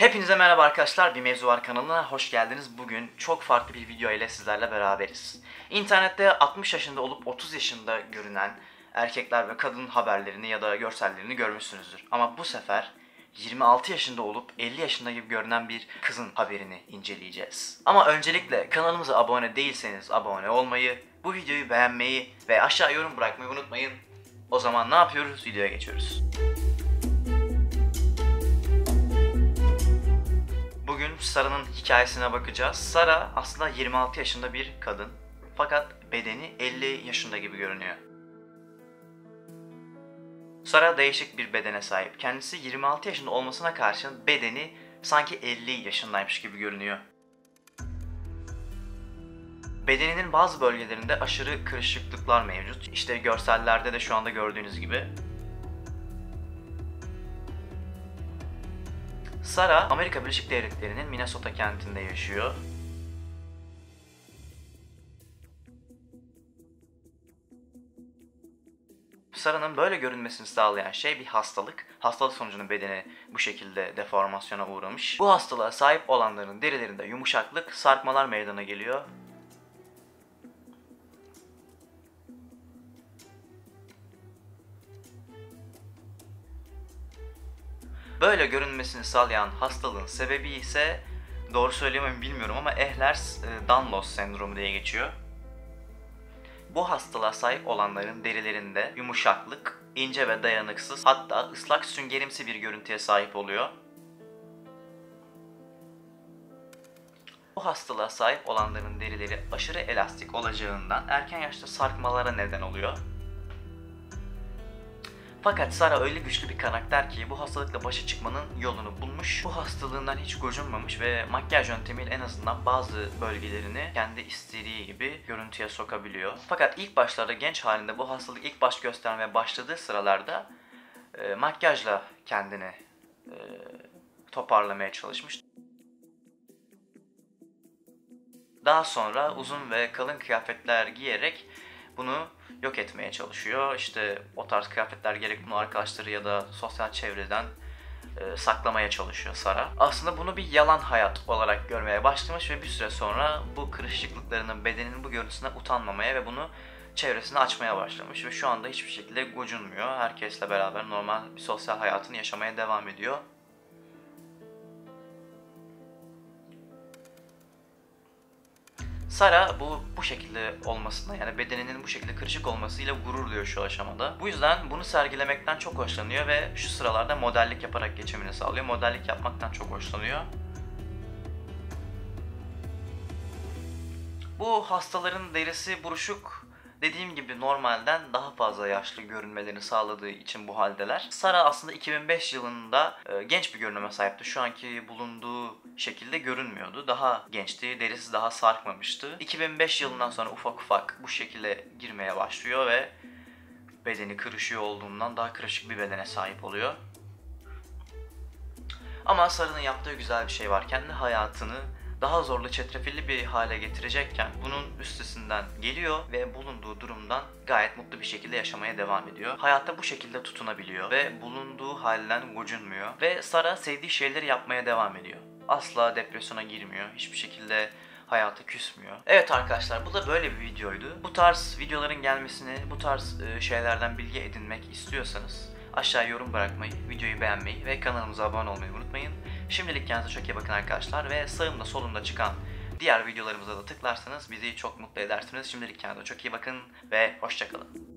Hepinize merhaba arkadaşlar. Bir Mevzu Var kanalına hoş geldiniz. Bugün çok farklı bir video ile sizlerle beraberiz. İnternette 60 yaşında olup 30 yaşında görünen erkekler ve kadın haberlerini ya da görsellerini görmüşsünüzdür. Ama bu sefer 26 yaşında olup 50 yaşında gibi görünen bir kızın haberini inceleyeceğiz. Ama öncelikle kanalımıza abone değilseniz abone olmayı, bu videoyu beğenmeyi ve aşağı yorum bırakmayı unutmayın. O zaman ne yapıyoruz? Videoya geçiyoruz. Sara'nın hikayesine bakacağız. Sara aslında 26 yaşında bir kadın. Fakat bedeni 50 yaşında gibi görünüyor. Sara değişik bir bedene sahip. Kendisi 26 yaşında olmasına karşın bedeni sanki 50 yaşındaymış gibi görünüyor. Bedeninin bazı bölgelerinde aşırı kırışıklıklar mevcut. İşte görsellerde de şu anda gördüğünüz gibi. Sara, Amerika Birleşik Devletleri'nin Minnesota kentinde yaşıyor. Sara'nın böyle görünmesini sağlayan şey bir hastalık. Hastalık sonucunda bedeni bu şekilde deformasyona uğramış. Bu hastalığa sahip olanların derilerinde yumuşaklık, sarkmalar meydana geliyor. Böyle görünmesini sağlayan hastalığın sebebi ise doğru söyleyemem bilmiyorum ama Ehlers-Danlos sendromu diye geçiyor. Bu hastalığa sahip olanların derilerinde yumuşaklık, ince ve dayanıksız hatta ıslak süngerimsi bir görüntüye sahip oluyor. Bu hastalığa sahip olanların derileri aşırı elastik olacağından erken yaşta sarkmalara neden oluyor. Fakat Sara öyle güçlü bir karakter ki bu hastalıkla başa çıkmanın yolunu bulmuş. Bu hastalığından hiç gocunmamış ve makyaj yöntemiyle en azından bazı bölgelerini kendi istediği gibi görüntüye sokabiliyor. Fakat ilk başlarda genç halinde bu hastalık ilk baş göstermeye başladığı sıralarda e, makyajla kendini e, toparlamaya çalışmış. Daha sonra uzun ve kalın kıyafetler giyerek bunu yok etmeye çalışıyor. İşte o tarz kıyafetler gerek bunu arkadaşları ya da sosyal çevreden e, saklamaya çalışıyor Sara. Aslında bunu bir yalan hayat olarak görmeye başlamış ve bir süre sonra bu kırışıklıklarının bedeninin bu görüntüsüne utanmamaya ve bunu çevresine açmaya başlamış ve şu anda hiçbir şekilde gocunmuyor. Herkesle beraber normal bir sosyal hayatını yaşamaya devam ediyor. Sara bu bu şekilde olmasına yani bedeninin bu şekilde kırışık olmasıyla gurur duyuyor şu aşamada. Bu yüzden bunu sergilemekten çok hoşlanıyor ve şu sıralarda modellik yaparak geçimini sağlıyor. Modellik yapmaktan çok hoşlanıyor. Bu hastaların derisi buruşuk dediğim gibi normalden daha fazla yaşlı görünmelerini sağladığı için bu haldeler. Sara aslında 2005 yılında e, genç bir görünüme sahipti. Şu anki bulunduğu şekilde görünmüyordu. Daha gençti, derisi daha sarkmamıştı. 2005 yılından sonra ufak ufak bu şekilde girmeye başlıyor ve bedeni kırışıyor olduğundan daha kırışık bir bedene sahip oluyor. Ama Sara'nın yaptığı güzel bir şey var. Kendi hayatını daha zorlu çetrefilli bir hale getirecekken bunun üstesinden geliyor ve bulunduğu durumdan gayet mutlu bir şekilde yaşamaya devam ediyor. Hayatta bu şekilde tutunabiliyor ve bulunduğu halden gocunmuyor ve Sara sevdiği şeyleri yapmaya devam ediyor. Asla depresyona girmiyor. Hiçbir şekilde hayata küsmüyor. Evet arkadaşlar bu da böyle bir videoydu. Bu tarz videoların gelmesini, bu tarz şeylerden bilgi edinmek istiyorsanız aşağı yorum bırakmayı, videoyu beğenmeyi ve kanalımıza abone olmayı unutmayın. Şimdilik kendinize çok iyi bakın arkadaşlar ve sağımda solumda çıkan diğer videolarımıza da tıklarsanız bizi çok mutlu edersiniz. Şimdilik kendinize çok iyi bakın ve hoşçakalın.